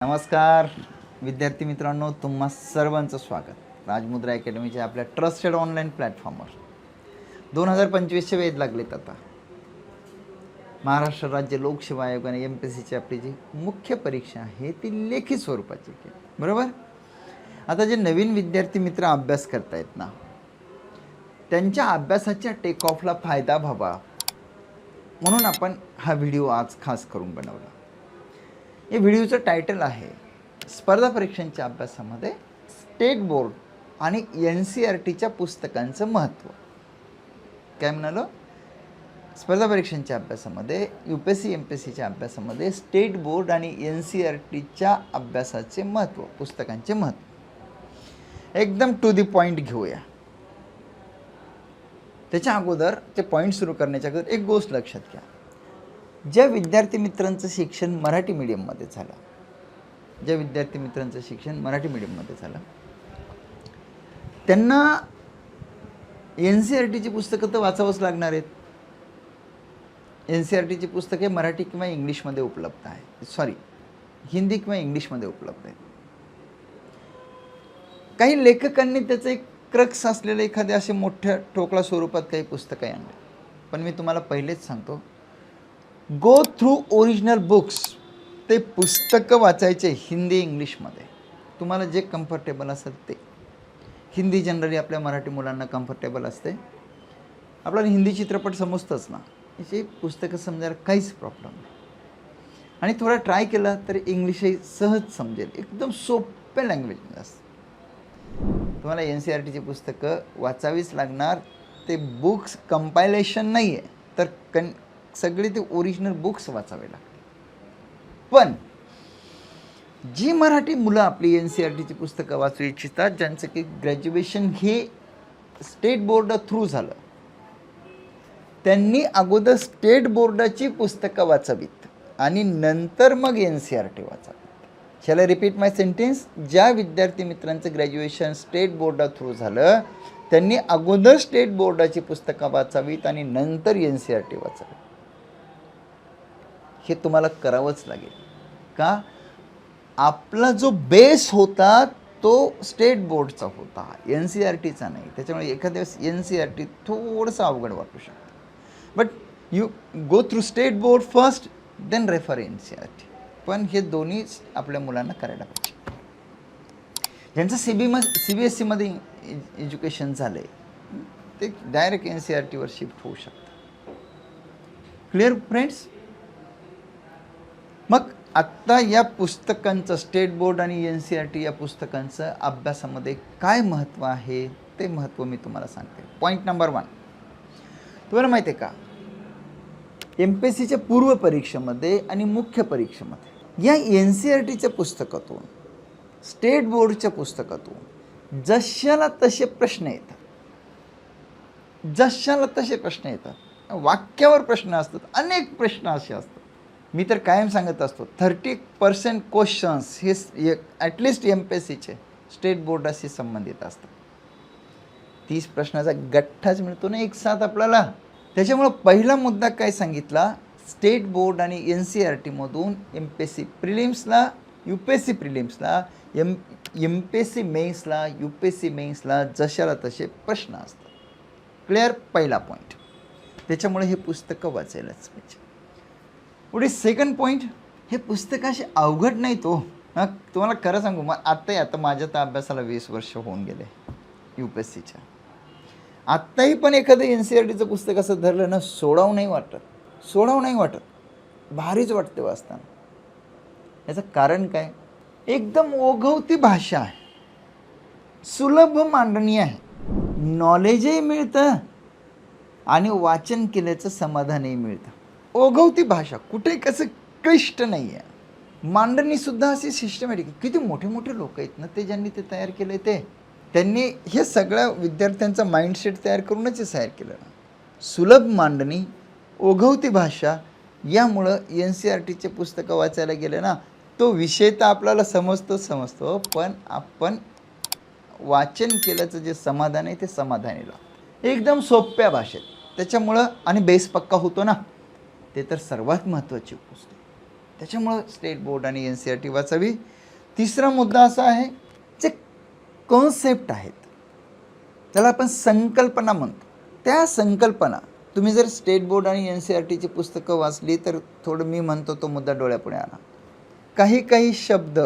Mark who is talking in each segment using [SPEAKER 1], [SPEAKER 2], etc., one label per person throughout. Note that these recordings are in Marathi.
[SPEAKER 1] नमस्कार. विद्यार्थी मित्रांनो तुम्हा सर्वांचं स्वागत. राजमुद्रा अकॅडमीच्या आपल्या ट्रस्टेड ऑनलाईन प्लॅटफॉर्मवर. दोन हजार पंचवीसचे वेध लागलेत आता. महाराष्ट्र राज्य लोकसेवा आयोगाने एम पी एस सीची आपली जी मुख्य परीक्षा आहे ती लेखी स्वरूपाची केली. बरोबर? आता जे नवीन विद्यार्थी मित्र अभ्यास करतायत ना त्यांच्या अभ्यासाच्या टेक ऑफला फायदा व्हावा म्हणून आपण हा व्हिडिओ आज खास करून बनवला. या व्हिडिओचं टायटल आहे स्पर्धा परीक्षांच्या अभ्यासामध्ये स्टेट बोर्ड आणि एन सी आर टीच्या पुस्तकांचं महत्त्व. काय म्हणालो? स्पर्धा परीक्षांच्या अभ्यासामध्ये U P S C M P S सीच्या अभ्यासामध्ये स्टेट बोर्ड आणि एन सी आर टीच्या अभ्यासाचे महत्त्व पुस्तकांचे महत्त्व. एकदम टू दी पॉईंट घेऊया. त्याच्या अगोदर ते पॉईंट सुरू करण्याच्या अगोदर एक गोष्ट लक्षात घ्या. ज्या विद्यार्थी मित्रांचं शिक्षण मराठी मीडियममध्ये झालं ज्या विद्यार्थी मित्रांचं शिक्षण मराठी मीडियममध्ये झालं त्यांना एन सी आर टीची पुस्तकं तर वाचावंच लागणार आहेत. एन सी आर टीची पुस्तके मराठी किंवा इंग्लिशमध्ये उपलब्ध आहे. सॉरी हिंदी किंवा इंग्लिशमध्ये उपलब्ध आहेत. काही लेखकांनी त्याचं एक क्रक्स असलेलं एखाद्या असे मोठ्या ठोकळा स्वरूपात काही पुस्तकं आणले. पण मी तुम्हाला पहिलेच सांगतो गो थ्रू ओरिजिनल बुक्स ते पुस्तकं वाचायचे हिंदी इंग्लिशमध्ये. तुम्हाला जे कम्फर्टेबल असेल ते. हिंदी जनरली आपल्या मराठी मुलांना कम्फर्टेबल असते. आपल्याला हिंदी चित्रपट समजतंच ना. याची पुस्तकं समजायला काहीच प्रॉब्लेम नाही. आणि थोडा ट्राय केला तर इंग्लिशही सहज समजेल. एकदम सोप्या लँग्वेजमध्ये असतं. तुम्हाला एन सी आर टीची पुस्तकं वाचावीच लागणार. ते बुक्स कंपायलेशन नाही आहे तर कन सगळे ते ओरिजिनल बुक्स वाचावे लागले पण जी मराठी मुलं आपली एन सी आर टीची पुस्तकं वाचू इच्छितात ज्यांचं की ग्रॅज्युएशन हे स्टेट बोर्ड थ्रू झालं त्यांनी अगोदर स्टेट बोर्डाची पुस्तकं वाचावीत आणि नंतर मग एन सी आर टी वाचावीत. शाला रिपीट माय सेंटेन्स ज्या विद्यार्थी मित्रांचं ग्रॅज्युएशन स्टेट बोर्डा थ्रू झालं त्यांनी अगोदर स्टेट बोर्डाची पुस्तकं वाचावीत आणि नंतर एन सी आर टी वाचावीत हे तुम्हाला करावंच लागेल. का? आपला जो बेस होता तो स्टेट बोर्डचा होता. एन सी आर टीचा नाही. त्याच्यामुळे एखाद्या वेळेस एन सी आर टी थोडंसं अवघड वाटू शकतं. But you go through state board first then refer N C R T पण हे दोन्ही आपल्या मुलांना करायला पाहिजे. ज्यांचं सी बी म सी बी एस सीमध्ये एज्युकेशन झालं आहे ते डायरेक्ट एन सी आर टीवर शिफ्ट होऊ शकतं. क्लिअर फ्रेंड्स मग आत्ता या पुस्तकांचं स्टेट बोर्ड आणि एन सी आर टी या पुस्तकांचं अभ्यासामध्ये काय महत्त्व आहे ते महत्त्व मी तुम्हाला सांगते. पॉईंट नंबर वन तुम्हाला माहिती आहे का एम पी एस सीच्या पूर्व परीक्षेमध्ये आणि मुख्य परीक्षेमध्ये या एन सी आर टीच्या पुस्तकातून स्टेट बोर्डच्या पुस्तकातून जशाला तसे प्रश्न येतात जशाला तसे प्रश्न येतात वाक्यावर प्रश्न असतात अनेक प्रश्न असे असतात मी तर कायम सांगत असतो थर्टी पर्सेंट क्वेश्चन्स हे एक at least M P S सीचे स्टेट बोर्डाशी संबंधित असतात. तीस प्रश्नाचा गठ्ठाच मिळतो ना एक साथ आपल्याला. त्याच्यामुळं पहिला मुद्दा काय सांगितला? स्टेट बोर्ड आणि एन सी आर टीमधून एम पी एस सी प्रिलिम्सला U P S C प्रिलिम्सला M M P S C मेन्सला U P S C मेन्सला जशाला तसे प्रश्न असतात. क्लिअर पहिला पॉईंट त्याच्यामुळे हे पुस्तकं वाचायलाच पाहिजे. पुढे सेकंड पॉईंट हे पुस्तक असे अवघड नाही तो. हां तुम्हाला खरं सांगू मग आत्ताही आता माझ्या तर अभ्यासाला वीस वर्ष होऊन गेले यू पी एस सीच्या आत्ताही पण एखादं एन सी आर टीचं पुस्तक असं धरलं ना सोडावं नाही वाटत. सोडावं नाही वाटत. भारीच वाटते वाचताना. याचं कारण काय? एकदम ओघवती भाषा आहे. सुलभ मांडणी आहे. नॉलेजही मिळतं आणि वाचन केल्याचं समाधानही मिळतं. ओघवती भाषा कुठे कसं क्लिष्ट नाही आहे मांडणीसुद्धा अशी सिस्टमॅटिक किती मोठे मोठे लोक आहेत ना ते ज्यांनी ते तयार केले ते. त्यांनी हे सगळ्या विद्यार्थ्यांचा माइंडसेट तयार करूनच हे तयार केलं ना. सुलभ मांडणी ओघवती भाषा यामुळं एन सी आर टीचे पुस्तकं वाचायला गेले ना तो विषय तर आपल्याला समजतो समजतो पण आपण वाचन केल्याचं जे समाधान आहे ते समाधानीला. एकदम सोप्या भाषेत. त्याच्यामुळं आणि बेस पक्का होतो ना. ते तर सर्वात महत्त्वाची गोष्ट आहे. त्याच्यामुळं स्टेट बोर्ड आणि एन सी आर टी वाचावी. तिसरा मुद्दा असा आहे जे कॉन्सेप्ट आहेत त्याला आपण संकल्पना म्हणतो. त्या संकल्पना तुम्ही जर स्टेट बोर्ड आणि एन सी आर टीची पुस्तकं वाचली तर थोडं मी म्हणतो तो मुद्दा डोळ्यापुढे आणा. काही काही शब्द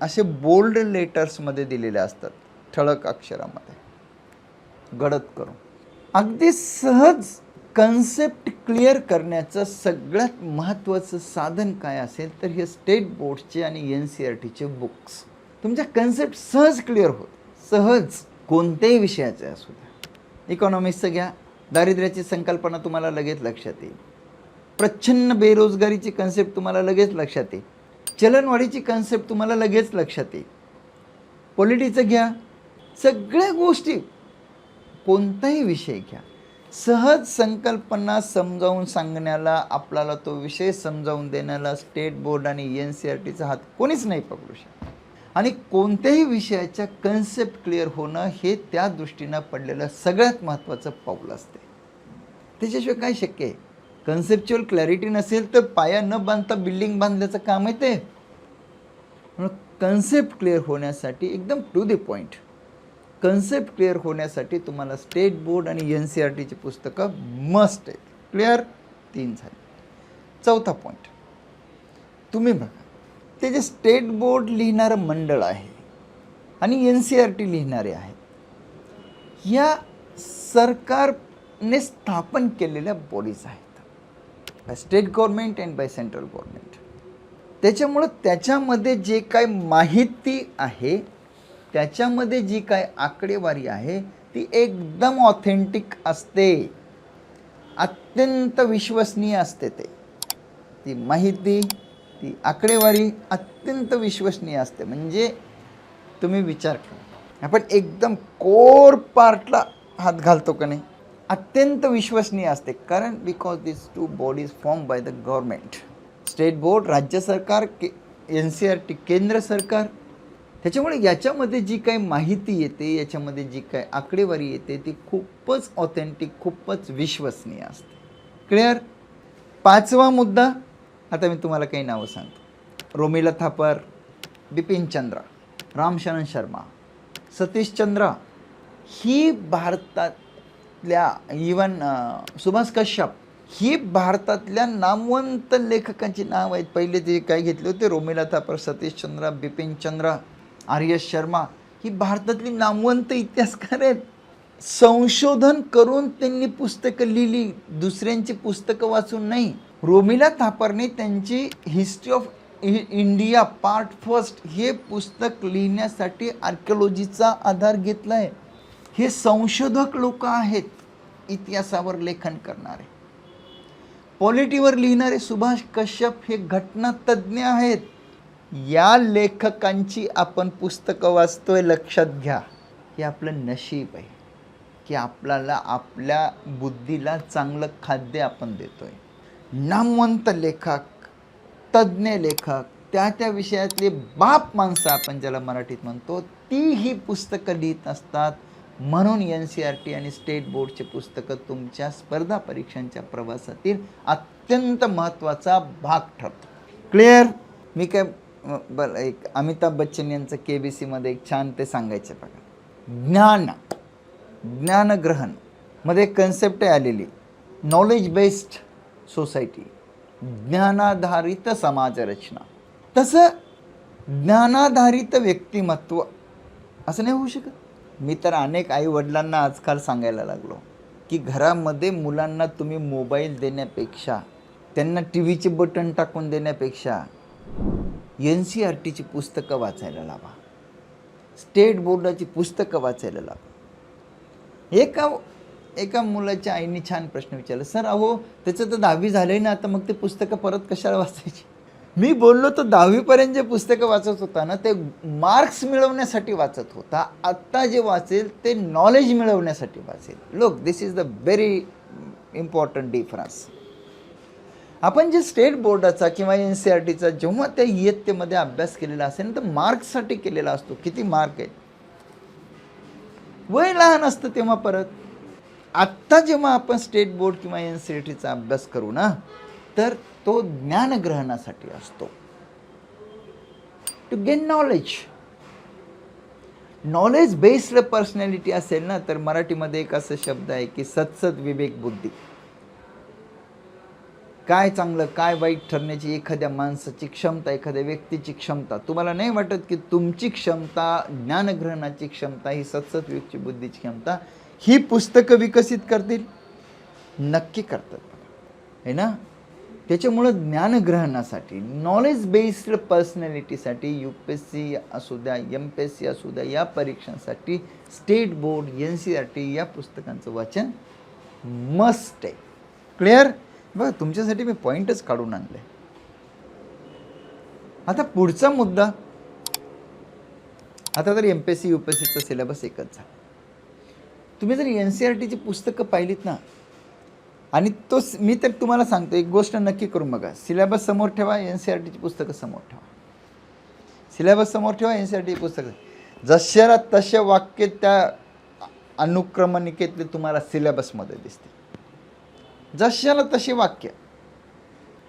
[SPEAKER 1] असे बोल्ड लेटर्समध्ये दिलेले असतात ठळक अक्षरामध्ये. गडद करून. अगदी सहज कन्सेप्ट क्लिअर करण्याचं सगळ्यात महत्त्वाचं साधन काय असेल तर हे स्टेट बोर्डचे आणि एन सी आर टीचे बुक्स तुमच्या कन्सेप्ट सहज क्लिअर होत. सहज कोणत्याही विषयाचे असू द्या. इकॉनॉमिक्सचं घ्या. दारिद्र्याची संकल्पना तुम्हाला लगेच लक्षात येईल. प्रच्छन्न बेरोजगारीची कन्सेप्ट तुम्हाला लगेच लक्षात येईल. चलनवाढीची कन्सेप्ट तुम्हाला लगेच लक्षात येईल. पॉलिटीचं घ्या. सगळ्या गोष्टी. कोणताही विषय घ्या. सहज संकल्पना समजावून सांगण्याला आपल्याला तो विषय समजावून देण्याला स्टेट बोर्ड आणि एन सी आर टीचा हात कोणीच नाही पकडू शकत. आणि कोणत्याही विषयाच्या कन्सेप्ट क्लिअर होणं हे त्या दृष्टीनं पडलेलं सगळ्यात महत्त्वाचं पाऊल असते. त्याच्याशिवाय काय शक्य आहे? कन्सेप्च्युअल क्लॅरिटी नसेल तर पाया न बांधता बिल्डिंग बांधल्याचं काम आहे ते म्हणून कन्सेप्ट क्लिअर होण्यासाठी एकदम to the point concept clear होण्यासाठी तुम्हाला स्टेट बोर्ड आणि एन सी आर टीची पुस्तकं मस्ट आहेत. क्लिअर तीन झाले. चौथा पॉईंट तुम्ही बघा ते जे स्टेट बोर्ड लिहिणारं मंडळ आहे आणि एन सी आर टी लिहिणारे आहेत या सरकारने स्थापन केलेल्या बॉडीज आहेत. By state government and by central government त्याच्यामुळं त्याच्यामध्ये जे काय माहिती आहे त्याच्यामध्ये जी काय आकडेवारी आहे ती एकदम ऑथेंटिक असते. अत्यंत विश्वसनीय असते ते. ती माहिती ती आकडेवारी अत्यंत विश्वसनीय असते. म्हणजे तुम्ही विचार करा. आपण एकदम कोर पार्टला हात घालतो का नाही? अत्यंत विश्वसनीय असते. कारण because this two bodies form by the government state board राज्य सरकार के एन सी आर टी केंद्र सरकार त्याच्यामुळे याच्यामध्ये जी काही माहिती येते याच्यामध्ये जी काही आकडेवारी येते ती खूपच ऑथेंटिक खूपच विश्वसनीय असते. क्लिअर पाचवा मुद्दा आता मी तुम्हाला काही नावं सांगतो. रोमिला थापर बिपिन चंद्रा रामशरण शर्मा सतीश चंद्रा ही भारतातल्या इवन सुभाष कश्यप ही भारतातल्या नामवंत लेखकांची नाव आहेत. पहिले जे काय घेतले होते रोमिला थापर सतीश चंद्रा बिपिन चंद्रा आर्यश शर्मा ही भारतातली नामवंत इतिहासकार आहेत. संशोधन करून त्यांनी पुस्तकं लिहिली दुसऱ्यांची पुस्तकं वाचून नाही. रोमिला थापरने त्यांची history of India part first हे पुस्तक लिहिण्यासाठी आर्किओलॉजीचा आधार घेतला आहे हे संशोधक लोक आहेत इतिहासावर लेखन करणारे. पॉलिटीवर लिहिणारे सुभाष कश्यप हे घटनातज्ज्ञ आहेत. या लेखकांची आपण पुस्तकं वाचतोय लक्षात घ्या. हे आपलं नशीब आहे. की आपल्याला आपल्या बुद्धीला चांगलं खाद्य आपण देतोय. नामवंत लेखक तज्ज्ञ लेखक त्या त्या विषयातले बाप माणसं आपण ज्याला मराठीत म्हणतो ती ही पुस्तकं लिहित असतात. म्हणून एन सी आर टी आणि स्टेट बोर्डचे पुस्तकं तुमच्या स्पर्धा परीक्षांच्या प्रवासातील अत्यंत महत्त्वाचा भाग ठरतो क्लिअर मी काय बरं एक अमिताभ बच्चन यांचं के बी सीमध्ये एक छान ते सांगायचं बघा. ज्ञान ज्ञानग्रहणमध्ये कन्सेप्ट आहे आलेली. नॉलेज बेस्ड सोसायटी ज्ञानाधारित समाजरचना. तसं ज्ञानाधारित व्यक्तिमत्व असं नाही होऊ शकत. मी तर अनेक आई वडिलांना आजकाल सांगायला लागलो की घरामध्ये मुलांना तुम्ही मोबाईल देण्यापेक्षा त्यांना टी व्हीचे बटन टाकून देण्यापेक्षा एन सी आर टीची पुस्तकं वाचायला लावा. स्टेट बोर्डाची पुस्तकं वाचायला लावा. एका एका मुलाच्या आईने छान प्रश्न विचारला सर अहो त्याचं तर दहावी झालंय ना आता मग ते पुस्तकं परत कशाला वाचायची? मी बोललो तर दहावीपर्यंत जे पुस्तकं वाचत होता ना ते मार्क्स मिळवण्यासाठी वाचत होता. आत्ता जे वाचेल ते नॉलेज मिळवण्यासाठी वाचेल. लोक this is the very important difference. आपण जे स्टेट बोर्डाचा किंवा एन सी आर टीचा जेव्हा त्या इयत्तेमध्ये अभ्यास केलेला असेल ना तर मार्क्ससाठी केलेला असतो. किती मार्क आहेत? वय लहान असतं तेव्हा परत. आत्ता जेव्हा आपण स्टेट बोर्ड किंवा एन सी आर टीचा अभ्यास करू ना तर तो ज्ञानग्रहणासाठी असतो. To gain knowledge knowledge based personality असेल ना तर मराठीमध्ये एक असं शब्द आहे की सत्सद विवेक बुद्धी. काय चांगलं काय वाईट ठरण्याची एखाद्या माणसाची क्षमता एखाद्या व्यक्तीची क्षमता? तुम्हाला नाही वाटत की तुमची क्षमता ज्ञानग्रहणाची क्षमता ही सत्सद व्यक्ती बुद्धीची क्षमता ही पुस्तकं विकसित करतील? नक्की करतात. आहे ना? त्याच्यामुळं ज्ञानग्रहणासाठी नॉलेज बेस्ड पर्सनॅलिटीसाठी यू पी एस सी असू द्या एम पी एस सी असू द्या या परीक्षांसाठी state board N C R T या पुस्तकांचं वाचन मस्ट आहे. क्लिअर बघा तुमच्यासाठी मी पॉईंटच काढून आणले. आता पुढचा मुद्दा. आता तर M P S C U P S सीचा सिलेबस एकच झाला. तुम्ही जर एन सी आर टीची पुस्तकं पाहिलीत ना आणि तो मी तर तुम्हाला सांगतो एक गोष्ट नक्की करून बघा. सिलेबस समोर ठेवा एन सी आर टीची पुस्तकं समोर ठेवा. सिलेबस समोर ठेवा एन सी आर टी पुस्तकं. जशाला तसे वाक्य त्या अनुक्रमणिकेतले तुम्हाला सिलेबसमध्ये दिसते. जशाला तसे वाक्य.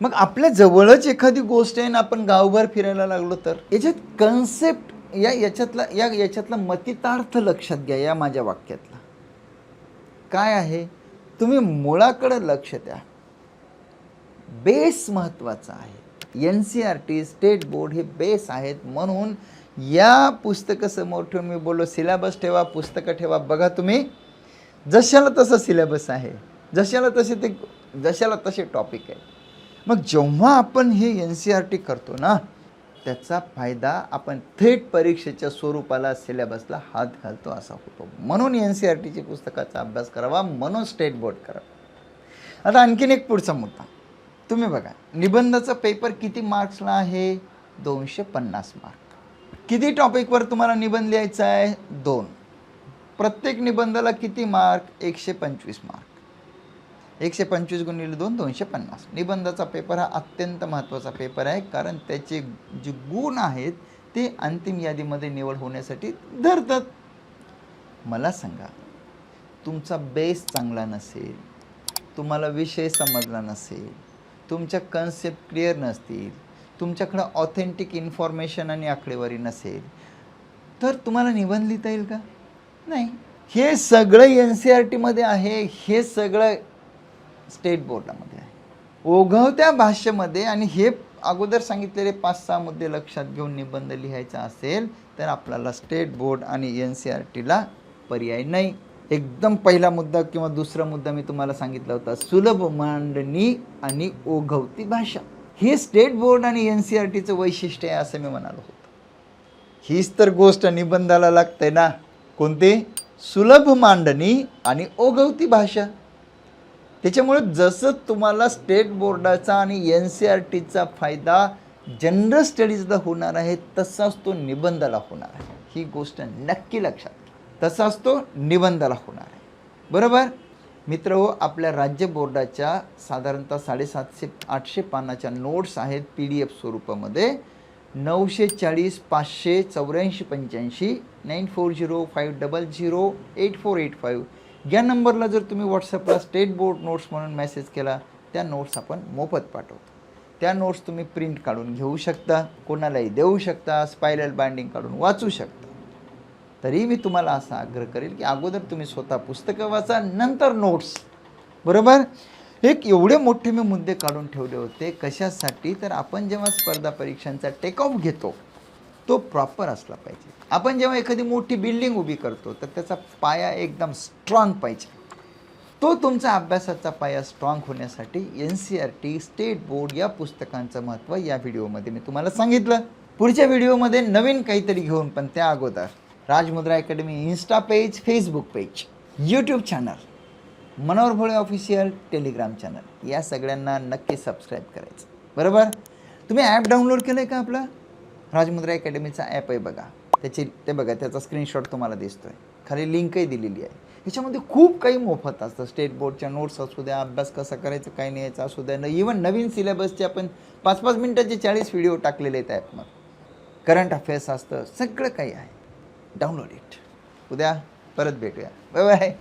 [SPEAKER 1] मग आपल्या जवळच एखादी गोष्ट आहे ना आपण गावभर फिरायला लागलो तर याच्यात कन्सेप्ट या याच्यातला या याच्यातला मतितार्थ लक्षात घ्या या माझ्या वाक्यातला. काय आहे? तुम्ही मुळाकडे लक्ष द्या. बेस महत्त्वाचा आहे. N C R T state board हे बेस आहेत म्हणून या पुस्तकं समोर ठेवून मी बोललो सिलेबस ठेवा पुस्तकं ठेवा. बघा तुम्ही जशाला तसं सिलेबस आहे. जशाला तसे ते जशाला तसे टॉपिक आहे मग जेव्हा आपण हे एन सी आर टी करतो ना त्याचा फायदा आपण थेट परीक्षेच्या स्वरूपाला सिलेबसला हात घालतो असा होतो. म्हणून एन सी आर टीची पुस्तकाचा अभ्यास करावा म्हणून स्टेट बोर्ड करावा. आता आणखीन एक पुढचा मुद्दा. तुम्ही बघा निबंधाचा पेपर किती मार्क्सला आहे? दोनशे पन्नास मार्क किती टॉपिकवर तुम्हाला निबंध लिहायचा आहे? दोन. प्रत्येक निबंधाला किती मार्क एकशे पंचवीस मार्क एकशे पंचवीस गुणिले दोन दोनशे पन्नास. निबंधाचा पेपर हा अत्यंत महत्त्वाचा पेपर आहे कारण त्याचे जे गुण आहेत ते अंतिम यादीमध्ये निवड होण्यासाठी धरतात. मला सांगा तुमचा बेस चांगला नसेल तुम्हाला विषय समजला नसेल तुमच्या कन्सेप्ट क्लिअर नसतील तुमच्याकडं ऑथेंटिक इन्फॉर्मेशन आणि आकडेवारी नसेल तर तुम्हाला निबंध लिहिता येईल का? नाही. हे सगळं एन सी आर टीमध्ये आहे हे सगळं स्टेट बोर्डामध्ये आहे. ओघवत्या भाषेमध्ये आणि हे अगोदर सांगितलेले पाच सहा मुद्दे लक्षात घेऊन निबंध लिहायचा असेल तर आपल्याला स्टेट बोर्ड आणि एन सी आर टीला पर्याय नाही. एकदम पहिला मुद्दा किंवा दुसरा मुद्दा मी तुम्हाला सांगितला होता सुलभ मांडणी आणि ओघवती भाषा. हे स्टेट बोर्ड आणि एन सी आर टीचं वैशिष्ट्य आहे असं मी म्हणालो होतो. हीच तर गोष्ट निबंधाला लागते ना. कोणते? सुलभ मांडणी आणि ओघवती भाषा. त्याच्यामुळे जसं तुम्हाला स्टेट बोर्डाचा आणि एन सी आर टीचा फायदा जनरल स्टडीजला होणार आहे तसाच तो निबंधाला होणार आहे. ही गोष्ट नक्की लक्षात घ्या. तसाच तो निबंधाला होणार आहे. बरोबर? मित्र हो आपल्या राज्य बोर्डाच्या साधारणतः साडेसातशे आठशे पानाच्या नोट्स आहेत पी डी एफ स्वरूपामध्ये. नऊशे चाळीस पाचशे चौऱ्याऐंशी पंच्याऐंशी nine four zero five double zero eight four eight five. या नंबरला जर तुम्ही व्हॉट्सअपला स्टेट बोर्ड नोट्स म्हणून मेसेज केला त्या नोट्स आपण मोफत पाठवतो त्या नोट्स तुम्ही प्रिंट काढून घेऊ शकता कोणालाही देऊ शकता स्पायरल बाइंडिंग काढून वाचू शकता. तरी मी तुम्हाला असा आग्रह करेल की अगोदर तुम्ही स्वतः पुस्तकं वाचा नंतर नोट्स बरोबर? एक एवढे मोठे मी मुद्दे काढून ठेवले होते कशासाठी? तर आपण जेव्हा स्पर्धा परीक्षांचा टेक ऑफ घेतो तो प्रॉपर असला पाहिजे. आपण जेव्हा एखादी मोठी बिल्डिंग उभी करतो तर त्याचा पाया एकदम स्ट्रॉंग पाहिजे. तो तुमचा अभ्यासाचा पाया स्ट्रॉंग होण्यासाठी N C R T state board या पुस्तकांचं महत्त्व या व्हिडिओमध्ये मी तुम्हाला सांगितलं. पुढच्या व्हिडिओमध्ये नवीन काहीतरी घेऊन पण त्या अगोदर Rajmudra academy insta page Facebook page YouTube channel Manohar Bhole official Telegram channel या सगळ्यांना नक्की सबस्क्राईब करायचं. बरोबर? तुम्ही ॲप डाउनलोड केलं आहे का आपलं? राजमुद्रा अकॅडमीचा ॲप आहे बघा. त्याची ते बघा त्याचा स्क्रीनशॉट तुम्हाला दिसतोय. खाली लिंकही दिलेली आहे. ह्याच्यामध्ये खूप काही मोफत असतं. स्टेट बोर्डच्या नोट्स असू द्या अभ्यास कसा करायचा काय न्यायचा असू द्या. न इवन नवीन सिलेबसचे आपण पाच पाच मिनटाचे चाळीस व्हिडिओ टाकलेले आहेत ॲपमध्ये करंट अफेअर्स असतं. सगळं काही आहे. डाउनलोड इट उद्या परत भेटूया. Bye bye